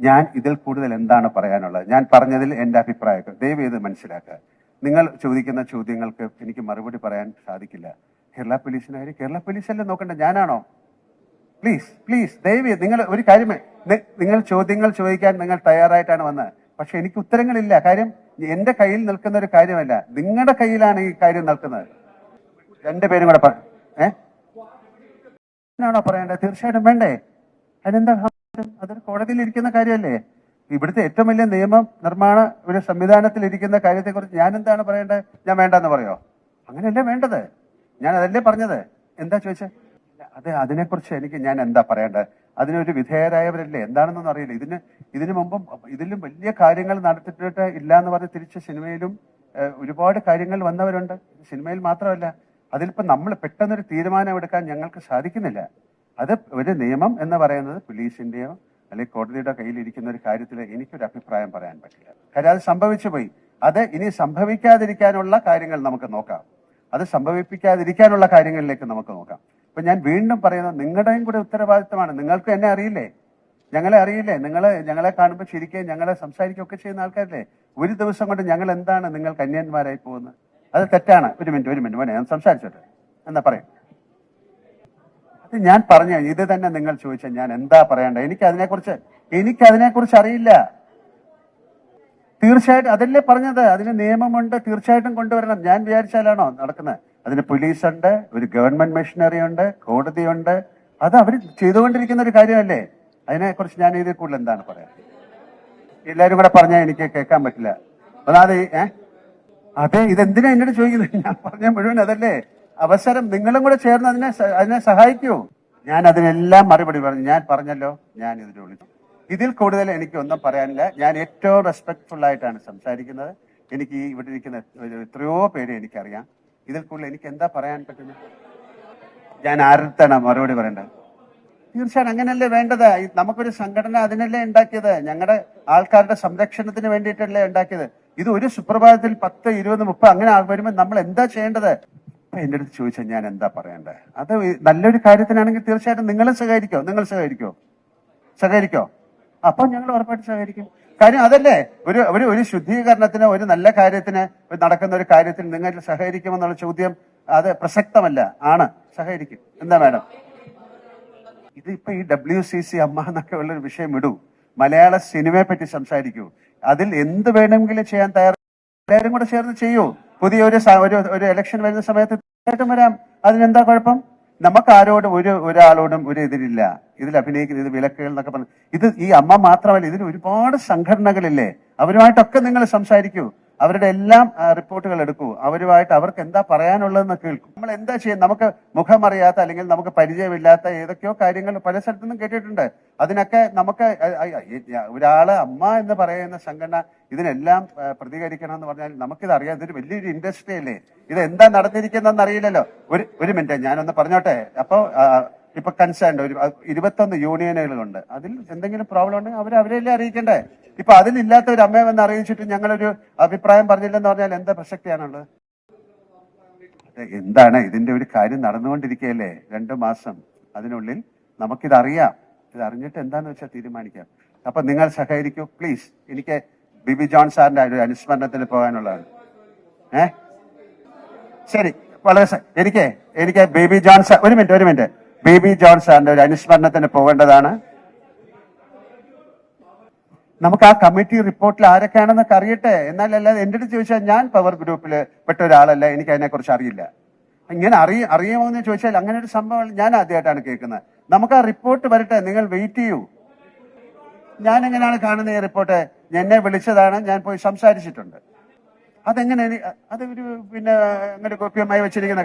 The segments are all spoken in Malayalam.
ഞാൻ ഇതിൽ കൂടുതൽ എന്താണ് പറയാനുള്ളത്? ഞാൻ പറഞ്ഞതിൽ എന്റെ അഭിപ്രായം ദയവ് ചെയ്ത് മനസ്സിലാക്കുക. നിങ്ങൾ ചോദിക്കുന്ന ചോദ്യങ്ങൾക്ക് എനിക്ക് മറുപടി പറയാൻ സാധിക്കില്ല. കേരള പോലീസിനായാലും കേരള പോലീസല്ലേ നോക്കണ്ട? ഞാനാണോ? പ്ലീസ് പ്ലീസ് ദയവ് നിങ്ങൾ ഒരു കാര്യമേ നിങ്ങൾ ചോദ്യങ്ങൾ ചോദിക്കാൻ നിങ്ങൾ തയ്യാറായിട്ടാണ് വന്നത് പക്ഷെ എനിക്ക് ഉത്തരങ്ങളില്ല. കാര്യം എന്റെ കയ്യിൽ നിൽക്കുന്ന ഒരു കാര്യമല്ല. നിങ്ങളുടെ കയ്യിലാണ് ഈ കാര്യം നിൽക്കുന്നത്. രണ്ടുപേരും കൂടെ ഏ? ആണോ പറയേണ്ടത്? തീർച്ചയായിട്ടും വേണ്ടേ? അതിനെന്താ? അതൊരു കോടതിയിൽ ഇരിക്കുന്ന കാര്യമല്ലേ? ഇവിടുത്തെ ഏറ്റവും വലിയ നിയമം നിർമ്മാണ ഒരു സംവിധാനത്തിൽ ഇരിക്കുന്ന കാര്യത്തെക്കുറിച്ച് ഞാൻ എന്താണ് പറയേണ്ടത്? ഞാൻ വേണ്ടെന്ന് പറയോ? അങ്ങനെയല്ലേ വേണ്ടത്? ഞാൻ അതല്ലേ പറഞ്ഞത്. എന്താ ചോദിച്ചത് അത് അതിനെക്കുറിച്ച് എനിക്ക് ഞാൻ എന്താ പറയേണ്ടത്? അതിനൊരു വിധേയരായവരല്ലേ? എന്താണെന്നൊന്നും അറിയില്ല. ഇതിന് ഇതിനു മുമ്പും ഇതിലും വലിയ കാര്യങ്ങൾ നടത്തിയിട്ട് ഇല്ല എന്ന് പറഞ്ഞ് തിരിച്ച് സിനിമയിലും ഒരുപാട് കാര്യങ്ങൾ വന്നവരുണ്ട്. സിനിമയിൽ മാത്രമല്ല അതിലിപ്പോ നമ്മൾ പെട്ടെന്നൊരു തീരുമാനം എടുക്കാൻ ഞങ്ങൾക്ക് സാധിക്കുന്നില്ല. അത് ഒരു നിയമം എന്ന് പറയുന്നത് പോലീസിന്റെയോ അല്ലെങ്കിൽ കോടതിയുടെ കയ്യിലിരിക്കുന്ന ഒരു കാര്യത്തിൽ എനിക്കൊരു അഭിപ്രായം പറയാൻ പറ്റില്ല. കാര്യം അത് സംഭവിച്ചു പോയി. അത് ഇനി സംഭവിക്കാതിരിക്കാനുള്ള കാര്യങ്ങൾ നമുക്ക് നോക്കാം. അത് സംഭവിപ്പിക്കാതിരിക്കാനുള്ള കാര്യങ്ങളിലേക്ക് നമുക്ക് നോക്കാം. ഇപ്പൊ ഞാൻ വീണ്ടും പറയുന്നത് നിങ്ങളുടെയും കൂടെ ഉത്തരവാദിത്തമാണ്. നിങ്ങൾക്ക് എന്നെ അറിയില്ലേ? ഞങ്ങളെ അറിയില്ലേ? നിങ്ങൾ ഞങ്ങളെ കാണുമ്പോൾ ചിരിക്കുകയും ഞങ്ങളെ സംസാരിക്കുകയൊക്കെ ചെയ്യുന്ന ആൾക്കാരില്ലേ? ഒരു ദിവസം കൊണ്ട് ഞങ്ങൾ എന്താണ് നിങ്ങൾ കന്യാന്മാരായി പോകുന്നത്? അത് തെറ്റാണ്. ഒരു മിനിറ്റ് ഒരു മിനിറ്റ്. മോനെ ഞാൻ സംസാരിച്ചോട്ടെ. എന്നാ പറയും. ഞാൻ പറഞ്ഞു ഇത് തന്നെ നിങ്ങൾ ചോദിച്ച ഞാൻ എന്താ പറയണ്ട എനിക്ക് അതിനെക്കുറിച്ച് എനിക്ക് അതിനെക്കുറിച്ച് അറിയില്ല. തീർച്ചയായിട്ടും അതല്ലേ പറഞ്ഞത്? അതിന് നിയമമുണ്ട് തീർച്ചയായിട്ടും കൊണ്ടുവരണം. ഞാൻ വിചാരിച്ചാലാണോ നടക്കുന്നത്? അതിന് പോലീസ് ഉണ്ട് ഒരു ഗവൺമെന്റ് മെഷീനറി ഉണ്ട് കോടതി ഉണ്ട് അത് അവർ ചെയ്തുകൊണ്ടിരിക്കുന്ന ഒരു കാര്യമല്ലേ? അതിനെക്കുറിച്ച് ഞാൻ ഇതിൽ കൂടുതൽ എന്താണ് പറയാൻ? എല്ലാവരും കൂടെ പറഞ്ഞാൽ എനിക്ക് കേൾക്കാൻ പറ്റില്ല. ഈ- ഏ? അതെ ഇതെന്തിനാ എന്നോട് ചോദിക്കുന്നത്? ഞാൻ പറഞ്ഞ മുഴുവൻ അതല്ലേ. അവസരം നിങ്ങളും കൂടെ ചേർന്ന് അതിനെ അതിനെ സഹായിക്കൂ. ഞാൻ അതിനെല്ലാം മറുപടി പറഞ്ഞു. ഞാൻ പറഞ്ഞല്ലോ ഞാൻ ഇതിൽ വിളിച്ചു. ഇതിൽ കൂടുതൽ എനിക്ക് ഒന്നും പറയാനില്ല. ഞാൻ ഏറ്റവും റെസ്പെക്ട്ഫുൾ ആയിട്ടാണ് സംസാരിക്കുന്നത്. എനിക്ക് ഇവിടെ ഇരിക്കുന്ന എത്രയോ പേര് എനിക്കറിയാം. ഇതിൽ കൂടുതൽ എനിക്ക് എന്താ പറയാൻ പറ്റുന്നത്? ഞാൻ ആരുടെ മറുപടി പറയേണ്ടത്? തീർച്ചയായും അങ്ങനല്ലേ വേണ്ടത്. നമുക്കൊരു സംഘടന അതിനല്ലേ ഉണ്ടാക്കിയത്? ഞങ്ങളുടെ ആൾക്കാരുടെ സംരക്ഷണത്തിന് വേണ്ടിയിട്ടല്ലേ ഉണ്ടാക്കിയത്? ഇത് ഒരു സുപ്രഭാതത്തിൽ പത്ത് ഇരുപത് മുപ്പത് അങ്ങനെ വരുമ്പോൾ നമ്മൾ എന്താ ചെയ്യേണ്ടത്? എന്റെ അടുത്ത് ചോദിച്ചാൽ ഞാൻ എന്താ പറയേണ്ടത് അത് നല്ലൊരു കാര്യത്തിനാണെങ്കിൽ തീർച്ചയായിട്ടും നിങ്ങളും സഹകരിക്കോ നിങ്ങൾ സഹകരിക്കോ? സഹകരിക്കോ? അപ്പൊ ഞങ്ങൾ ഉറപ്പായിട്ട് സഹകരിക്കും. കാര്യം അതല്ലേ? ഒരു ഒരു ഒരു ശുദ്ധീകരണത്തിന് ഒരു നല്ല കാര്യത്തിന് നടക്കുന്ന ഒരു കാര്യത്തിൽ നിങ്ങൾ സഹകരിക്കുമെന്നുള്ള ചോദ്യം അത് പ്രസക്തമല്ല. ആണ്. സഹകരിക്കും. എന്താ മാഡം? ഇതിപ്പോ ഈ ഡബ്ല്യു സി സി അമ്മ എന്നൊക്കെ ഉള്ളൊരു വിഷയം ഇടൂ. മലയാള സിനിമയെ പറ്റി സംസാരിക്കൂ. അതിൽ എന്ത് വേണമെങ്കിലും ചെയ്യാൻ എല്ലാവരും കൂടെ ചേർന്ന് ചെയ്യൂ. പുതിയ ഒരു സ- ഒരു ഒരു ഇലക്ഷൻ വരുന്ന സമയത്ത് തീർച്ചയായിട്ടും വരാം. അതിനെന്താ കുഴപ്പം? നമുക്ക് ആരോടും ഒരു ഒരാളോടും ഒരു എതിരില്ല ഇതിൽ അഭിനയിക്കുന്ന ഇത് വിലക്കുകൾ എന്നൊക്കെ പറഞ്ഞു ഇത് ഈ അമ്മ മാത്രമല്ല ഇതിന് ഒരുപാട് സംഘടനകളില്ലേ? അവരുമായിട്ടൊക്കെ നിങ്ങൾ സംസാരിക്കൂ. അവരുടെ എല്ലാം റിപ്പോർട്ടുകൾ എടുക്കൂ. അവരുമായിട്ട് അവർക്ക് എന്താ പറയാനുള്ളതെന്ന് കേൾക്കും. നമ്മൾ എന്താ ചെയ്യുക നമുക്ക് മുഖമറിയാത്ത അല്ലെങ്കിൽ നമുക്ക് പരിചയമില്ലാത്ത ഏതൊക്കെയോ കാര്യങ്ങൾ പല സ്ഥലത്തു നിന്നും കേട്ടിട്ടുണ്ട്. അതിനൊക്കെ നമുക്ക് ഒരാൾ അമ്മ എന്ന് പറയുന്ന സംഘടന ഇതിനെല്ലാം പ്രതികരിക്കണം എന്ന് പറഞ്ഞാൽ നമുക്കിത് അറിയാം. ഇതൊരു വലിയൊരു ഇൻഡസ്ട്രി അല്ലേ? ഇത് എന്താ നടന്നിരിക്കുന്നതെന്ന് അറിയില്ലല്ലോ. ഒരു ഒരു മിനിറ്റ് ഞാനൊന്ന് പറഞ്ഞോട്ടെ. അപ്പോ ആ, ഇപ്പൊ കൺസേൺഡ് ഒരു ഇരുപത്തൊന്ന് യൂണിയനുകളുണ്ട്. അതിൽ എന്തെങ്കിലും പ്രോബ്ലം ഉണ്ടെങ്കിൽ അവർ അവരെല്ലാം അറിയിക്കണ്ടേ? ഇപ്പൊ അതിലില്ലാത്ത ഒരു അമ്മയെ വന്ന് അറിയിച്ചിട്ട് ഞങ്ങളൊരു അഭിപ്രായം പറഞ്ഞില്ലെന്ന് പറഞ്ഞാൽ എന്താ പ്രസക്തിയാണുള്ളത്? എന്താണ് ഇതിന്റെ ഒരു കാര്യം നടന്നുകൊണ്ടിരിക്കുകയല്ലേ? രണ്ടു മാസം അതിനുള്ളിൽ നമുക്കിതറിയാം. ഇത് അറിഞ്ഞിട്ട് എന്താന്ന് വെച്ചാൽ തീരുമാനിക്കാം. അപ്പൊ നിങ്ങൾ സഹകരിക്കൂ. പ്ലീസ് എനിക്ക് ബിബി ജോൺ സാറിന്റെ ഒരു അനുസ്മരണത്തിന് പോകാനുള്ളതാണ്. ഏ? ശരി. വളരെ എനിക്ക് എനിക്ക് ബേബി ജോൺ സാർ ഒരു മിനിറ്റ് ഒരു മിനിറ്റ്. ബേബി ജോൺ സാറിന്റെ ഒരു അനുസ്മരണത്തിന് പോകേണ്ടതാണ്. നമുക്ക് ആ കമ്മിറ്റി റിപ്പോർട്ടിൽ ആരൊക്കെയാണെന്നൊക്കെ അറിയട്ടെ. എന്നാലല്ലാതെ എന്റെ അടുത്ത് ചോദിച്ചാൽ ഞാൻ പവർ ഗ്രൂപ്പിൽ പെട്ട ഒരാളല്ല എനിക്ക് അതിനെക്കുറിച്ച് അറിയില്ല. ഇങ്ങനെ അറിയ അറിയുമോ എന്ന് ചോദിച്ചാൽ അങ്ങനെ ഒരു സംഭവം ഞാൻ ആദ്യമായിട്ടാണ് കേൾക്കുന്നത്. നമുക്ക് ആ റിപ്പോർട്ട് വരട്ടെ നിങ്ങൾ വെയിറ്റ് ചെയ്യൂ. ഞാൻ എങ്ങനെയാണ് കാണുന്നത് ഈ റിപ്പോർട്ട്? എന്നെ വിളിച്ചതാണ് ഞാൻ പോയി സംസാരിച്ചിട്ടുണ്ട്. അതെങ്ങനെ ഒരു പിന്നെ അങ്ങനെ ഗോപ്യമായി വെച്ചിരിക്കുന്ന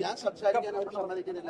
ഞാൻ സംസാരിക്കാൻ അവർ സമ്മതിക്കുന്നില്ല.